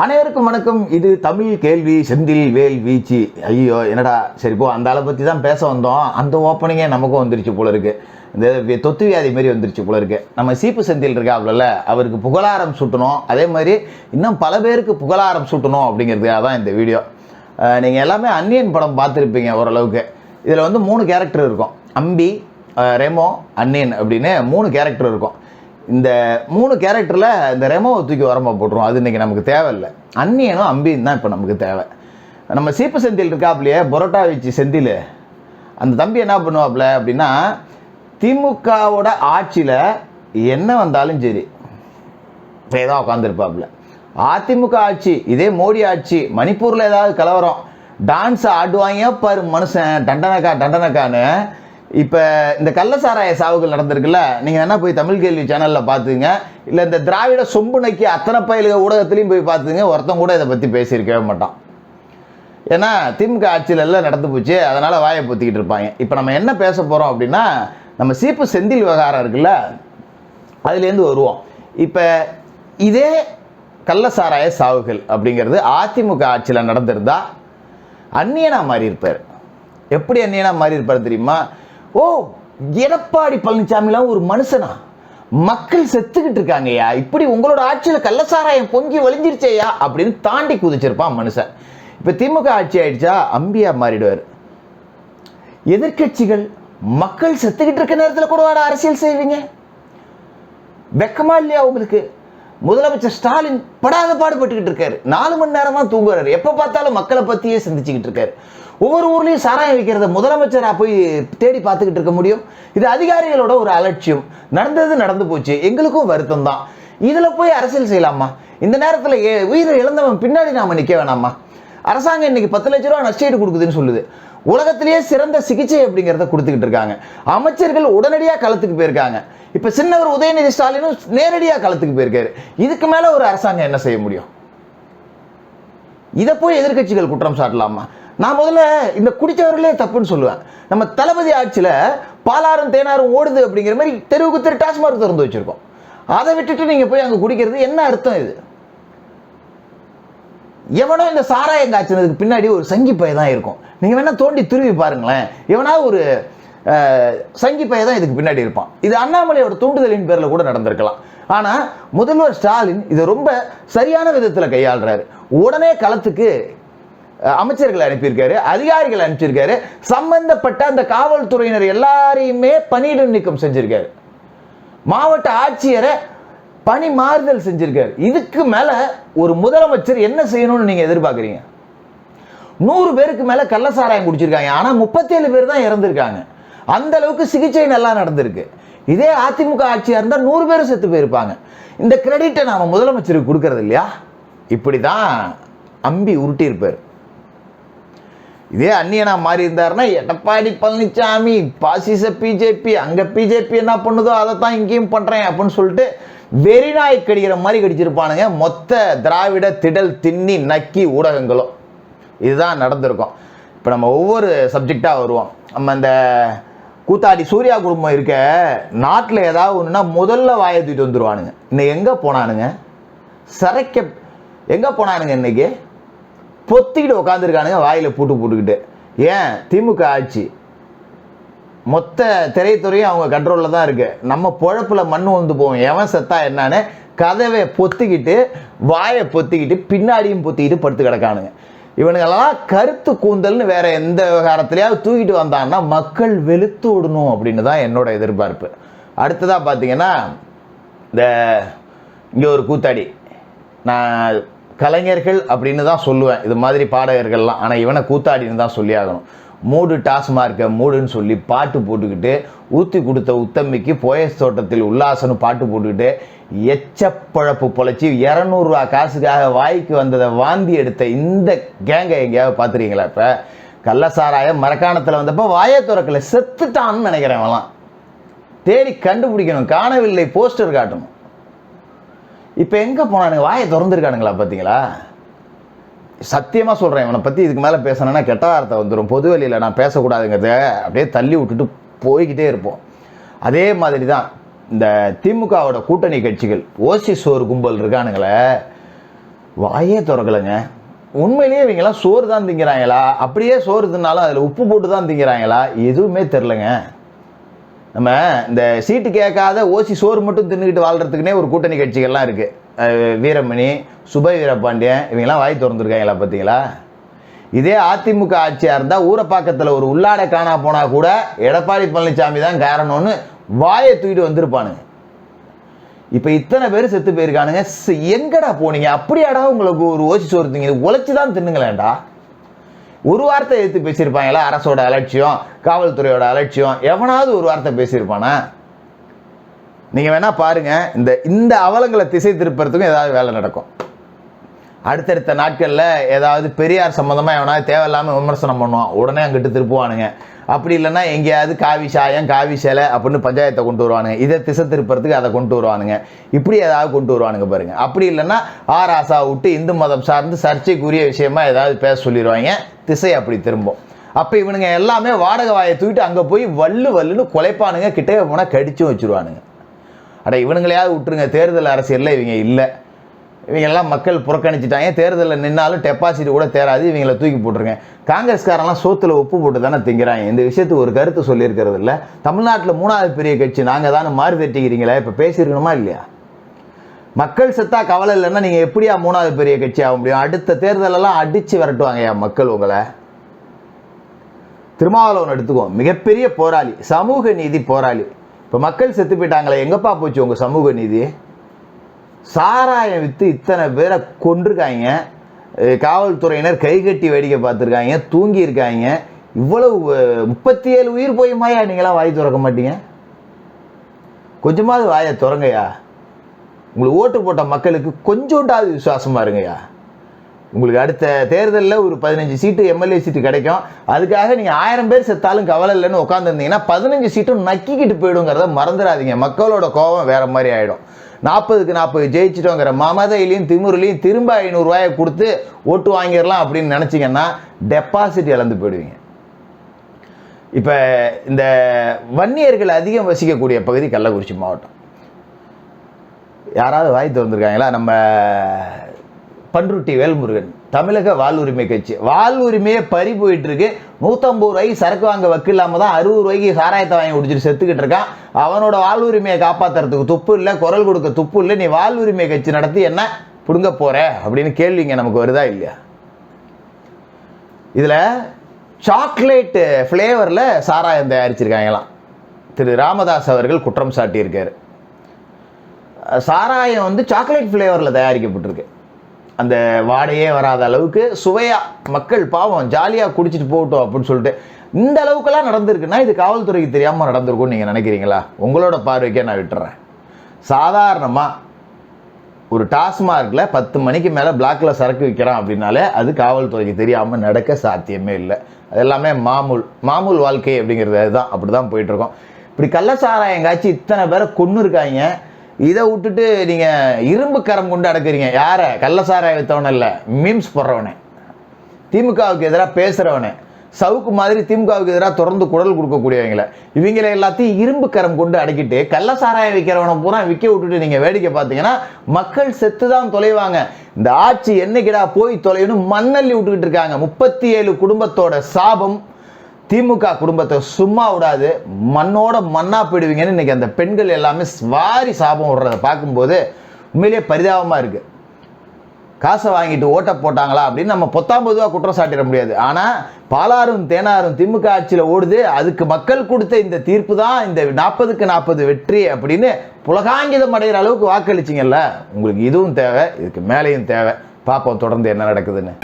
அனைவருக்கும் வணக்கம். இது தமிழ் கேள்வி செந்தில் வேல் வீச்சு. ஐயோ என்னடா சரி போ. அந்த ஆளை பற்றி தான் பேச வந்தோம். அந்த ஓப்பனிங்கே நமக்கும் வந்துருச்சு போல இருக்கு. இந்த தொத்து வியாதி மாரி வந்துருச்சு போல இருக்கு. நம்ம சீப்பு செந்தில் இருக்காப்ல அவருக்கு புகழாரம் சுட்டணும். அதே மாதிரி இன்னும் பல பேருக்கு புகழாரம் சுட்டணும் அப்படிங்கிறதுக்காக தான் இந்த வீடியோ. நீங்கள் எல்லாமே அன்னியன் படம் பார்த்துருப்பீங்க ஓரளவுக்கு. இதில் வந்து மூணு கேரக்டர் இருக்கும். அம்பி ரெமோ அன்னியன் அப்படின்னு மூணு கேரக்டர் இருக்கும். இந்த மூணு கேரக்டரில் இந்த ரெமோவை தூக்கி உரமாக போட்டுரும். அது இன்றைக்கி நமக்கு தேவையில்லை. அன்னியனும் அம்பியும் தான் இப்போ நமக்கு தேவை. நம்ம சீப்பு செந்தில் இருக்காப்லையே பொரோட்டா வச்சு செந்தில். அந்த தம்பி என்ன பண்ணுவாப்ல அப்படின்னா திமுகவோட ஆட்சியில் என்ன வந்தாலும் சரி இப்போ தான் உட்காந்துருப்பாப்புல அதிமுக ஆட்சி இதே மோடி ஆட்சி மணிப்பூரில் ஏதாவது கலவரம் டான்ஸ் ஆடுவாங்க பாரு மனுஷன் டண்டனக்கா டண்டனக்கான்னு இப்போ இந்த கள்ளசாராய சாவுகள் நடந்திருக்குல்ல நீங்கள் என்ன போய் தமிழ் கேள்வி சேனலில் பார்த்துங்க இல்லை இந்த திராவிட சொம்பு நக்கி அத்தனை பயிலுக ஊடகத்துலையும் போய் பார்த்துங்க ஒருத்தன் கூட இதை பற்றி பேசியிருக்கவே மாட்டான். ஏன்னா திமுக ஆட்சியில் எல்லாம் நடந்து போச்சு அதனால் வாயை பொத்திக்கிட்டு இருப்பாங்க. இப்போ நம்ம என்ன பேச போகிறோம் அப்படின்னா நம்ம சீப்பு செந்தில் விவகாரம் இருக்குல்ல அதுலேருந்து வருவோம். இப்போ இதே கள்ளசாராய சாவுகள் அப்படிங்கிறது அதிமுக ஆட்சியில் நடந்திருந்தா அந்நியனாக மாறி இருப்பார் எப்படி அந்நியனாக மாறி இருப்பார் தெரியுமா? ஓ எடப்பாடி பழனிசாமிலாம் ஒரு மனுஷனா? மக்கள் செத்துக்கிட்டு இருக்காங்கய்யா. இப்படி உங்களோட ஆட்சியில் கள்ளசாராயம் பொங்கி வலிஞ்சிருச்சேயா அப்படின்னு தாண்டி குதிச்சிருப்பான் மனுஷன். இப்போ திமுக ஆட்சி ஆயிடுச்சா? அம்பியா மாறிடுவார். எதிர்க்கட்சிகள் மக்கள் செத்துக்கிட்டு இருக்க நேரத்தில் கூட வாடா அரசியல் செய்வீங்க. வெக்கமா இல்லையா உங்களுக்கு? முதலமைச்சர் ஸ்டாலின் படாத பாடுபட்டுக்கிட்டு இருக்காரு. நாலு மணி நேரமா தூங்குறாரு. எப்ப பார்த்தாலும் மக்களை பத்தியே சிந்திச்சுக்கிட்டு இருக்காரு. ஒவ்வொரு ஊர்லயும் சாராயம் வைக்கிறத. முதலமைச்சரா போய் தேடி பார்த்துக்கிட்டு இருக்க முடியும். இது அதிகாரிகளோட ஒரு அலட்சியம். நடந்தது நடந்து போச்சு. எங்களுக்கும் வருத்தம் தான் இதுல போய் அரசியல் செய்யலாமா? இந்த நேரத்துல ஏ- உயிரை இழந்தவன் பின்னாடி நாம நிக்க வேணாமா? அரசாங்கம் இன்னைக்கு பத்து லட்ச ரூபா நஷ்டீடு கொடுக்குதுன்னு சொல்லுது. உலகத்திலேயே சிறந்த சிகிச்சை அப்படிங்கிறத கொடுத்துக்கிட்டு இருக்காங்க. அமைச்சர்கள் உடனடியாக களத்துக்கு போயிருக்காங்க. இப்போ சின்னவர் உதயநிதி ஸ்டாலினும் நேரடியாக களத்துக்கு போயிருக்காரு. இதுக்கு மேலே ஒரு அரசாங்கம் என்ன செய்ய முடியும்? இதை போய் எதிர்க்கட்சிகள் குற்றம் சாட்டலாமா? நான் முதல்ல இந்த குடித்தவர்களே தப்புன்னு சொல்லுவேன். நம்ம தளபதி ஆட்சியில் பாலாறும் தேனாரும் ஓடுது அப்படிங்கிற மாதிரி தெருவுக்கு தெரு டாஸ்மார்க் திறந்து வச்சுருக்கோம். அதை விட்டுட்டு நீங்கள் போய் அங்கே குடிக்கிறது என்ன அர்த்தம் இது? எவனோ இந்த சாராயம் காய்ச்சினதுக்கு பின்னாடி ஒரு சங்கி பைய தான் இருக்கும். நீங்கள் வேணால் தோண்டி துருவி பாருங்களேன். எவனா ஒரு சங்கி பைய தான் இதுக்கு பின்னாடி இருப்பான். இது அண்ணாமலையோட தூண்டுதலின் பேரில் கூட நடந்திருக்கலாம். ஆனால் முதல்வர் ஸ்டாலின் இதை ரொம்ப சரியான விதத்தில் கையாளுறாரு. உடனே களத்துக்கு அமைச்சர்கள் அனுப்பியிருக்காரு அதிகாரிகள் அனுப்பிச்சிருக்காரு சம்பந்தப்பட்ட அந்த காவல்துறையினர் எல்லாரையுமே பணியிட நீக்கம் செஞ்சிருக்காரு. மாவட்ட ஆட்சியரை பணி மாறுதல் செஞ்சிருக்காரு. இதுக்கு மேல ஒரு முதலமைச்சர் என்ன செய்யணும்னு நீங்க எதிர்பார்க்குறீங்க? நூறு பேருக்கு மேல கள்ளசாராயம் குடிச்சிருக்காங்க. ஆனா முப்பத்தேழு பேர் தான் இறந்திருக்காங்க. அந்த அளவுக்கு சிகிச்சை நல்லா நடந்திருக்கு. இதே அதிமுக ஆட்சியாக இருந்தால் நூறு பேர் செத்து போயிருப்பாங்க. இந்த கிரெடிட்டை நாம் முதலமைச்சருக்கு கொடுக்கறது இல்லையா? இப்படி தான் அம்பி உருட்டியிருப்பார். இதே அந்நியனா மாறி இருந்தாருன்னா எடப்பாடி பழனிசாமி பாசிச பிஜேபி அங்கே பிஜேபி என்ன பண்ணுதோ அதை தான் இங்கேயும் பண்ணுறேன் அப்படின்னு சொல்லிட்டு வெறிநாய் கடிக்கிற மாதிரி கடிச்சிருப்பானுங்க. மொத்த திராவிட திடல் திண்ணி நக்கி ஊடகங்களும். இதுதான் நடந்திருக்கும். இப்போ நம்ம ஒவ்வொரு சப்ஜெக்டாக வருவோம். நம்ம இந்த கூத்தாடி சூர்யா குடும்பம் இருக்க நாட்டில் ஏதாவது ஒன்றுனா முதல்ல வாயை தூக்கிட்டு வந்துருவானுங்க. இன்னைக்கு எங்கே போனானுங்க? சரைக்க எங்கே போனானுங்க இன்னைக்கு? பொத்திக்கிட்டு உட்காந்துருக்கானுங்க வாயில் பூட்டு போட்டுக்கிட்டு. ஏன்? திமுக ஆட்சி. மொத்த திரைத்துறையும் அவங்க கண்ட்ரோலில் தான் இருக்குது நம்ம பொழப்பில் மண் வந்து போவோம். எவன் செத்தா என்னன்னு கதவை பொத்திக்கிட்டு வாயை பொத்திக்கிட்டு பின்னாடியும் பொத்திக்கிட்டு படுத்து கிடக்கானுங்க. இவனுங்கெல்லாம் கருத்து கூந்தல்னு வேற எந்த விவகாரத்திலேயாவது தூக்கிட்டு வந்தான்னா மக்கள் வெளுத்து விடணும் அப்படின்னு தான் என்னோட எதிர்பார்ப்பு. அடுத்ததாக பார்த்தீங்கன்னா இந்த இங்கே ஒரு கூத்தாடி. நான் கலைஞர்கள் அப்படின்னு தான் சொல்லுவேன். இது மாதிரி பாடகர்கள்லாம். ஆனால் இவனை கூத்தாடின்னு தான் சொல்லி ஆகணும் மூடு டாஸ்மார்க்கை மூடுன்னு சொல்லி பாட்டு போட்டுக்கிட்டு ஊற்றி கொடுத்த உத்தம்பிக்கு போயஸ் தோட்டத்தில் உல்லாசன்னு பாட்டு போட்டுக்கிட்டு எச்சப்பழப்பு பொழைச்சி இரநூறுவா காசுக்காக வாய்க்கு வந்ததை வாந்தி எடுத்த இந்த கேங்கை எங்கேயாவது பார்த்துறீங்களா இப்போ? கள்ளசாராயம் மரக்காணத்தில் வந்தப்போ வாயை துறக்கலை. செத்துட்டான்னு நினைக்கிறேன் அவன்லாம். தேடி கண்டுபிடிக்கணும். காணவில்லை போஸ்டர் காட்டணும். இப்போ எங்கே போனானுங்க வாயை திறந்துருக்கானுங்களா பார்த்தீங்களா சத்தியமாக சொல்கிறேன் இவனை பற்றி இதுக்கு மேலே பேசணும்னா கெட்ட வார்த்தை வந்துடும் பொது வெளியில் நான் பேசக்கூடாதுங்கிறத அப்படியே தள்ளி விட்டுட்டு போய்கிட்டே இருப்போம். அதே மாதிரி தான் இந்த திமுகவோட கூட்டணி கட்சிகள் ஓசி சோறு கும்பல் இருக்கானுங்களே வாயே திறக்கலைங்க. உண்மையிலேயே இவங்கெல்லாம் சோறு தான் திங்கிறாங்களா? அப்படியே சோறு தின்னாலும் அதில் உப்பு போட்டு தான் திங்கிறாங்களா? எதுவுமே தெரிலங்க. நம்ம இந்த சீட்டு கேட்காத ஓசி சோறு மட்டும் தின்னுக்கிட்டு வாழ்கிறதுக்குனே ஒரு கூட்டணி கட்சிகள்லாம் இருக்குது வீரமணி சுப வீரபாண்டியன் இவங்கெல்லாம் வாய் திறந்துருக்காங்களா பார்த்தீங்களா இதே அதிமுக ஆட்சியாக இருந்தால் ஊரப்பாக்கத்தில் ஒரு உள்ளாடை காணா போனால் கூட எடப்பாடி பழனிசாமி தான் காரணம்னு வாயை தூக்கிட்டு வந்திருப்பானுங்க. இப்போ இத்தனை பேர் செத்து போயிருக்கானுங்க. ஸ்- எங்கடா போனீங்க? அப்படியாடா உங்களுக்கு ஒரு ஓசி சோறு திங்க உழைச்சி தான் தின்னுங்களேன்டா. ஒரு வார்த்தை எடுத்து பேசியிருப்பாங்களா அரசோட அலட்சியம் காவல்துறையோட அலட்சியம். எவனாவது ஒரு வார்த்தை பேசியிருப்பானா? நீங்கள் வேணால் பாருங்க இந்த இந்த அவலங்களை திசை திருப்புறதுக்கும் ஏதாவது வேலை நடக்கும். அடுத்தடுத்த நாட்களில் ஏதாவது பெரியார் சம்மந்தமாக எவனாவது தேவையில்லாமல் விமர்சனம் பண்ணுவான். உடனே அங்கிட்டு திருப்புவானுங்க. அப்படி இல்லைன்னா எங்கேயாவது காவி சாயம் காவி சேலை அப்படின்னு பஞ்சாயத்தை கொண்டு வருவானுங்க. இதை திசை திருப்புறதுக்கு அதை கொண்டு வருவானுங்க. இப்படி ஏதாவது கொண்டு வருவானுங்க பாருங்க. அப்படி இல்லைன்னா ஆர் ஆசா விட்டு இந்து மதம் சார்ந்து சர்ச்சைக்குரிய விஷயமா ஏதாவது பேச சொல்லிடுவாங்க. திசை அப்படி திரும்பும். அப்போ இவனுங்க எல்லாமே வாடகை வாயை தூக்கிட்டு அங்கே போய் வல்லு வல்லுன்னு குலைப்பானுங்க கிட்டே போனால் கடிச்சும் வச்சிருவானுங்க. அட இவனுங்களையாவது விட்டுருங்க. தேர்தல் அரசியலில் இவங்க இல்லை. இவங்கெல்லாம் மக்கள் புறக்கணிச்சிட்டாங்க. தேர்தலில் நின்னாலும் டெபாசிட் கூட தேராது. இவங்கள தூக்கி போட்டுருங்க. காங்கிரஸ்காரெல்லாம் சோத்தில் உப்பு போட்டு தானே திங்கிறாங்க. இந்த விஷயத்துக்கு ஒரு கருத்து சொல்லியிருக்கிறது இல்லை. தமிழ்நாட்டில் மூணாவது பெரிய கட்சி நாங்கள் தானே மாறு தட்டிக்கிறீங்களே? இப்போ பேசியிருக்கணுமா இல்லையா? மக்கள் செத்தா கவலை இல்லைன்னா நீங்கள் எப்படியா மூணாவது பெரிய கட்சி ஆக முடியும்? அடுத்த தேர்தலெல்லாம் அடித்து விரட்டுவாங்கய்யா மக்கள் உங்களை. திருமாவளவன் எடுத்துக்குவோம் மிகப்பெரிய போராளி சமூக நீதி போராளி. இப்போ மக்கள் செத்து போயிட்டாங்களே எங்கப்பா போச்சு உங்கள் சமூக நீதி? சாராயம் விற்று இத்தனை பேரை கொண்டிருக்காங்க காவல்துறையினர் கைகட்டி வேடிக்கை பார்த்துருக்காங்க தூங்கியிருக்காங்க. இவ்வளவு முப்பத்தி ஏழு உயிர் போயுமாயா நீங்களாம் வாய் திறக்க மாட்டீங்க? கொஞ்சமாவது வாயை திறங்கய்யா. உங்களுக்கு ஓட்டு போட்ட மக்களுக்கு கொஞ்சோண்டாவது விசுவாசமா இருங்கய்யா உங்களுக்கு அடுத்த தேர்தலில் ஒரு பதினஞ்சு சீட்டு எம்எல்ஏ சீட்டு கிடைக்கும். அதுக்காக நீங்கள் ஆயிரம் பேர் செத்தாலும் கவலை இல்லைன்னு உட்காந்துருந்தீங்கன்னா பதினஞ்சு சீட்டும் நக்கிக்கிட்டு போயிடுங்கிறத மறந்துடாதீங்க. மக்களோட கோபம் வேறு மாதிரி ஆகிடும் நாற்பதுக்கு நாற்பது ஜெயிச்சிட்டோங்கிற மமதையிலையும் திமுருலையும் திரும்ப ஐநூறுரூவாயை கொடுத்து ஓட்டு வாங்கிடலாம் அப்படின்னு நினச்சிங்கன்னா டெபாசிட் இழந்து போயிடுவீங்க. இப்போ இந்த வன்னியர்கள் அதிகம் வசிக்கக்கூடிய பகுதி கள்ளக்குறிச்சி மாவட்டம். யாராவது வாய் திறந்துருக்காங்களா நம்ம பன்ருட்டி வேல்முருகன் தமிழக வாழ்வுரிமை கட்சி. வாழ்வுரிமையே பறி போயிட்டு இருக்கு நூற்றம்பது ரூபாய்க்கு சரக்கு வாங்க வக்கு இல்லாமல் தான் அறுபது ரூபாய்க்கு சாராயத்தை வாங்கி குடிச்சிட்டு செத்துக்கிட்டு இருக்கான். அவனோட வாழ்வுரிமையை காப்பாத்துறதுக்கு துப்பு இல்லை குரல் கொடுக்க துப்பு இல்லை நீ வாழ்வுரிமை கட்சி நடத்தி என்ன பிடுங்க போற? அப்படின்னு கேள்விங்க நமக்கு வருதா இல்லையா? இதில் சாக்லேட்டு ஃப்ளேவரில் சாராயம் தயாரிச்சிருக்காங்களாம். திரு ராமதாஸ் அவர்கள் குற்றம் சாட்டியிருக்காரு. சாராயம் வந்து சாக்லேட் ஃப்ளேவரில் தயாரிக்கப்பட்டிருக்கு. அந்த வாடையே வராத அளவுக்கு சுவையாக மக்கள் பாவம் ஜாலியாக குடிச்சிட்டு போகட்டும் அப்படின்னு சொல்லிட்டு இந்த அளவுக்கெல்லாம் நடந்திருக்குன்னா இது காவல்துறைக்கு தெரியாமல் நடந்திருக்கும்னு நீங்கள் நினைக்கிறீங்களா? உங்களோட பார்வைக்கே நான் விட்டுறேன். சாதாரணமாக ஒரு டாஸ்மார்க்கில் பத்து மணிக்கு மேலே பிளாக்ல சரக்கு விற்கிறான் அப்படின்னாலே அது காவல்துறைக்கு தெரியாமல் நடக்க சாத்தியமே இல்லை. அது எல்லாமே மாமூல் மாமூல் வாழ்க்கை அப்படிங்கிறது அதுதான். அப்படி தான் போயிட்டுருக்கோம் இப்படி கள்ளச்சாராயம் காய்ச்சி இத்தனை பேரை கொன்று இருக்காங்க இதை விட்டுட்டு நீங்கள் இரும்பு கரம் கொண்டு அடக்குறீங்க. யாரை? கள்ளசாராய விற்றவன இல்லை மீம்ஸ் போடுறவனே. திமுகவுக்கு எதிராக பேசுகிறவனே சவுக்கு மாதிரி திமுகவுக்கு எதிராக தொடர்ந்து குரல் கொடுக்கக்கூடியவங்கள. இவங்களை எல்லாத்தையும் இரும்பு கரம் கொண்டு அடக்கிட்டு கள்ளசாராயம் விற்கிறவனை பூரா விற்க விட்டுட்டு நீங்கள் வேடிக்கை பார்த்தீங்கன்னா மக்கள் செத்து தான் தொலைவாங்க. இந்த ஆட்சி என்னைக்கிடா போய் தொலைவுன்னு மண்ணள்ளி விட்டுக்கிட்டு இருக்காங்க. முப்பத்தி ஏழு குடும்பத்தோட சாபம் திமுக குடும்பத்தை சும்மா விடாது மண்ணோட மண்ணா போயிடுவீங்கன்னு இன்னைக்கு அந்த பெண்கள் எல்லாமே வாரி சாபம் விடுறத பார்க்கும்போது உண்மையிலேயே பரிதாபமாக இருக்குது காசை வாங்கிட்டு ஓட்ட போட்டாங்களா அப்படின்னு நம்ம பொத்தாம் பொதுவாக குற்றம் சாட்டிட முடியாது. ஆனால் பாலாறும் தேனாரும் திமுக ஆட்சியில் ஓடுது அதுக்கு மக்கள் கொடுத்த இந்த தீர்ப்பு தான் இந்த நாற்பதுக்கு நாற்பது வெற்றி அப்படின்னு புலகாங்கிதம் அடைகிற அளவுக்கு வாக்களிச்சிங்கல்ல? உங்களுக்கு இதுவும் தேவை இதுக்கு மேலேயும் தேவை. பார்ப்போம் தொடர்ந்து என்ன நடக்குதுன்னு.